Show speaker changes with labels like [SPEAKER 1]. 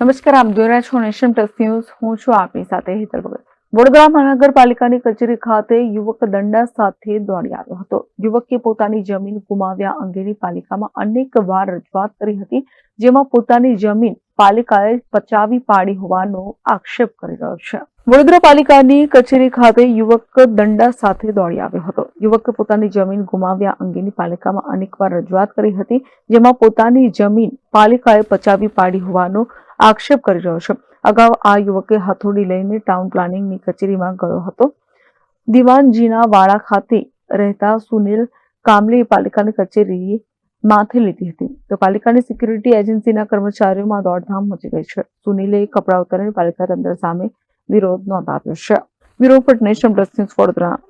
[SPEAKER 1] નમસ્કાર, આપ જોઈ રહ્યા છો નેશન પ્લસ ન્યૂઝ. હું છું આપની સાથે હેતલ ભગત. વડોદરા મહાનગરપાલિકાની કચેરી ખાતે યુવક દંડા સાથે દોડી આવ્યો હતો. યુવકે પોતાની જમીન ગુમાવ્યા અંગેની પાલિકામાં અનેક વાર રજૂઆત કરી હતી, જેમાં પોતાની જમીન પાલિકાએ પચાવી પાડી હોવાનો આક્ષેપ કરી રહ્યો છે. વડોદરા પાલિકાની કચેરી ખાતે યુવક દંડા સાથે દોડી આવ્યો હતો. યુવકે પોતાની જમીન ગુમાવ્યા અંગેની પાલિકામાં અનેકવાર રજૂઆત કરી હતી, જેમાં પોતાની જમીન પાલિકાએ પચાવી પાડી હોવાનો આક્ષેપ કરી રહ્યો છે. અગાઉ આ યુવકે હથોડી લઈને ટાઉન પ્લાનિંગની કચેરીમાં ગયો હતો. દિવાનજીના વાળા ખાતે રહેતા સુનિલ કામલે પાલિકાની કચેરી માથે લીધી હતી. તો પાલિકાની સિક્યુરિટી એજન્સીના કર્મચારીઓમાં દોડધામ મચી ગઈ છે. સુનિલે કપડા ઉતારીને પાલિકા તંત્ર સામે વિરોધ નોંધાવ્યો છે. Bureau for national plus Vadodara.